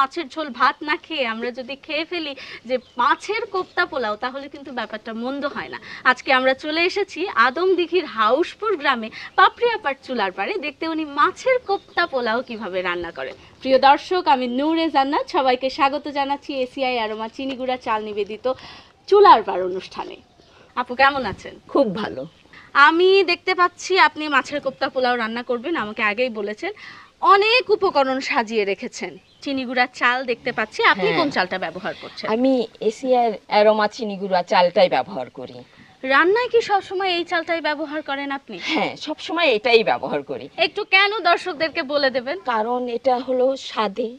মাছের ঝোল ভাত না খেয়ে আমরা যদি খেয়ে ফেলি যে মাছের কোপ্তা পোলাও তাহলে কিন্তু ব্যাপারটা মন্দ হয় না। আজকে আমরা চলে এসেছি আদমদিঘির হাউসপুর গ্রামে পাপড়িয়াপাট চুলার পাড়ে। দেখতে উনি মাছের কোপ্তা পোলাও কীভাবে রান্না করেন। প্রিয় দর্শক আমি নূরে জান্নাত। সবাইকে স্বাগত জানাচ্ছি এসিআই আরোমা চিনিগুড়া চাল নিবেদিত চুলার পাড় অনুষ্ঠানে। আপু কেমন আছেন? খুব ভালো। আমি দেখতে পাচ্ছি আপনি মাছের কোপ্তা পোলাও রান্না করবেন আমাকে আগেই বলেছেন। অনেক উপকরণ সাজিয়ে রেখেছেন। চিনিগুড়া চাল দেখতে পাচ্ছি। আপনি হ্যাঁ। কোন চালটা ব্যবহার করছেন? আমি এশিয়ার অ্যারোমা চিনি গুঁড়া চালটাই ব্যবহার করি। রান্নায় কি সবসময় এই চালটাই ব্যবহার করেন আপনি? হ্যাঁ সব সময় এটাই ব্যবহার করি। একটু কেন দর্শকদেরকে বলে দেবেন? কারণ এটা হলো স্বাদে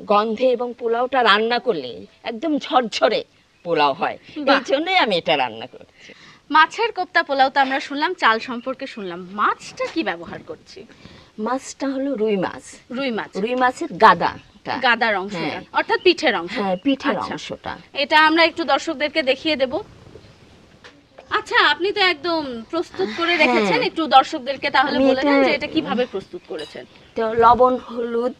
গন্ধে এবং পোলাওটা রান্না করলে একদম ঝরঝরে পোলাও হয়। এই জন্যই আমি এটা রান্না করছি। মাছের কোপ্তা পোলাও তো আমরা শুনলাম চাল সম্পর্কে শুনলাম। মাছটা কি ব্যবহার করছি? মাছটা হলো রুই মাছ। রুই মাছ। রুই মাছের গাদা গাদার অংশটা হ্যাঁ। অর্থাৎ পিঠের অংশ। হ্যাঁ পিঠের আচ্ছা। অংশটা। এটা আমরা একটু দর্শকদেরকে দেখিয়ে দেব। আচ্ছা আপনি তো একদম প্রস্তুত করে হ্যাঁ। রেখেছেন। একটু দর্শকদেরকে তাহলে বলে দেন যে এটা কীভাবে প্রস্তুত করেছেন? তো লবণ হলুদ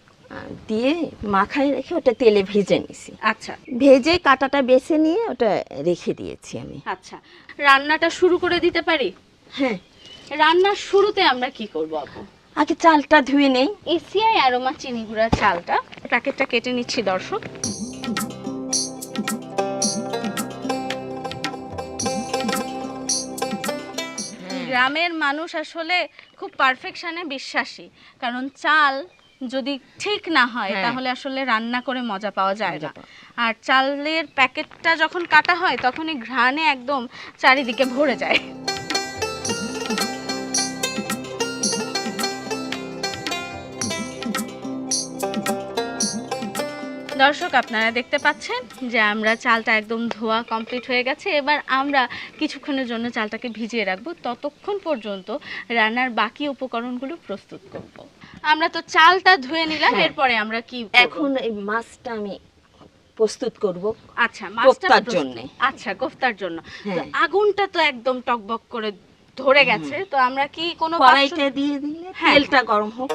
দিয়ে মাখায় রেখে ওটা তেলে ভেজে নিছি। আচ্ছা। ভেজে কাটাটা বেছে নিয়ে ওটা রেখে দিয়েছি আমি। আচ্ছা। রান্নাটা শুরু করে দিতে পারি? হ্যাঁ। রান্নার শুরুতে আমরা কি করব আপু? আগে চালটা ধুয়ে নেই। এসিআই অ্যারোমা চিনি গুঁড়া চালটা। প্যাকেটটা কেটে নিচ্ছি দর্শক। গ্রামের মানুষ আসলে খুব পারফেকশনে বিশ্বাসী। কারণ চাল যদি ঠিক না হয় হ্যাঁ। তাহলে আসলে রান্না করে মজা পাওয়া যায় না। আর চালের প্যাকেটটা যখন কাটা হয় তখনই ঘ্রাণে একদম চারিদিকে ভরে যায়। দর্শক আপনারা দেখতে পাচ্ছেন যে আমরা চালটা একদম ধোয়া কমপ্লিট হয়ে গেছে এবার আমরা কিছুক্ষণের জন্য চালটাকে ভিজিয়ে রাখব ততক্ষণ পর্যন্ত রান্নার বাকি উপকরণগুলো প্রস্তুত করব। আমরা তো চালটা ধুয়ে নিলাম হ্যাঁ। এরপরে আমরা কি এখন এই মাছটা আমি প্রস্তুত করব আচ্ছা মাছটা কোফতার প্রস্তুত- আচ্ছা কোফতার জন্য হ্যাঁ। আগুনটা তো একদম টকবক করে ধরে গেছে তো আমরা কি কোনো কড়াইটা দিয়ে দিলে হ্যাঁ। তেলটা গরম হোক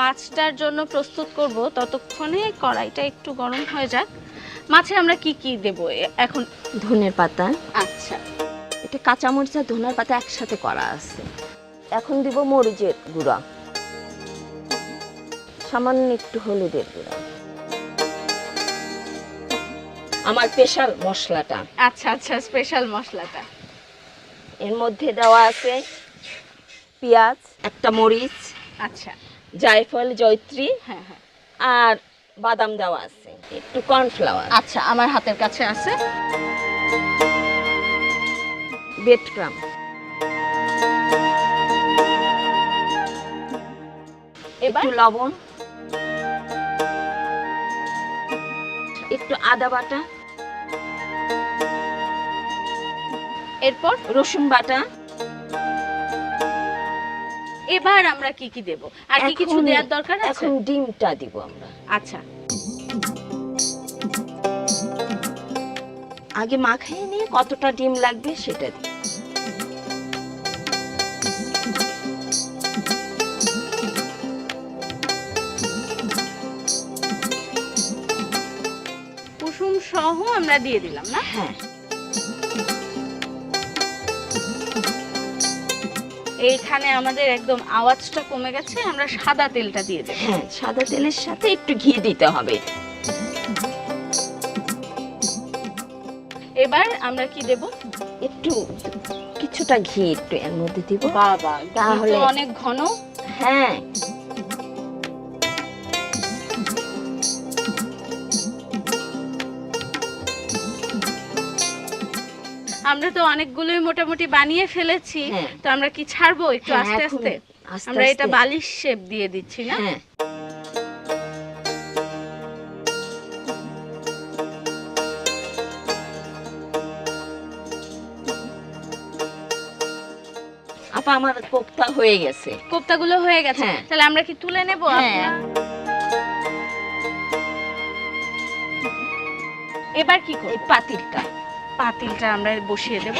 মাছটার জন্য প্রস্তুত করব ততক্ষণে কড়াইটা একটু গরম হয়ে যাক। মাছে আমরা কি কি দেব? এখন ধনের পাতা। আচ্ছা। এটা কাঁচামরিচ আর ধনের পাতা একসাথে করা আছে। এখন দিব মরিচের গুঁড়া। সামান্য একটু হলুদের গুঁড়া। আমার স্পেশাল মশলাটা। আচ্ছা আচ্ছা স্পেশাল মশলাটা। এর মধ্যে দেওয়া আছে পেঁয়াজ একটা মরিচ। আচ্ছা। জায়ফল জয়ত্রী হ্যাঁ হ্যাঁ। আর বাদাম দেওয়া আছে একটু কর্নফ্লাওয়ার। আচ্ছা আমার হাতের কাছে আছে। Bread crumb. এবার লবণ। একটু আদা বাটা। এরপর রসুন বাটা। এবার আমরা কি কি দেব? আর কি কিছু দেওয়ার দরকার আছে? এখন ডিমটা দিব আমরা। আচ্ছা। আগে মাখিয়ে নিয়ে কতটা ডিম লাগবে সেটা দিই কুসুম সহ আমরা দিয়ে দিলাম না? হ্যাঁ। এইখানে আমাদের একদম আওয়াজটা কমে গেছে আমরা সাদা তেলটা দিয়ে দেব। হ্যাঁ সাদা তেলের সাথে একটু ঘি দিতে হবে। এবার আমরা কি দেব? একটু কিছুটা ঘি একটু এর মধ্যে দিব। বাবা তাহলে তাহলে- অনেক ঘন। হ্যাঁ আমরা তো অনেকগুলোই মোটামুটি বানিয়ে ফেলেছি হ্যাঁ। তো আমরা কি ছাড়বো একটু হ্যাঁ, আস্তে আস্তে? আমরা এটা বালিশ শেপ দিয়ে দিচ্ছি না? হ্যাঁ। আপা আমার কোপ্তা হয়ে গেছে। কোপ্তাগুলো হয়ে গেছে। তাহলে আমরা কি তুলে নেব। এবার কি পাতিলটা। পাতিলটা আমরা বসিয়ে দেব।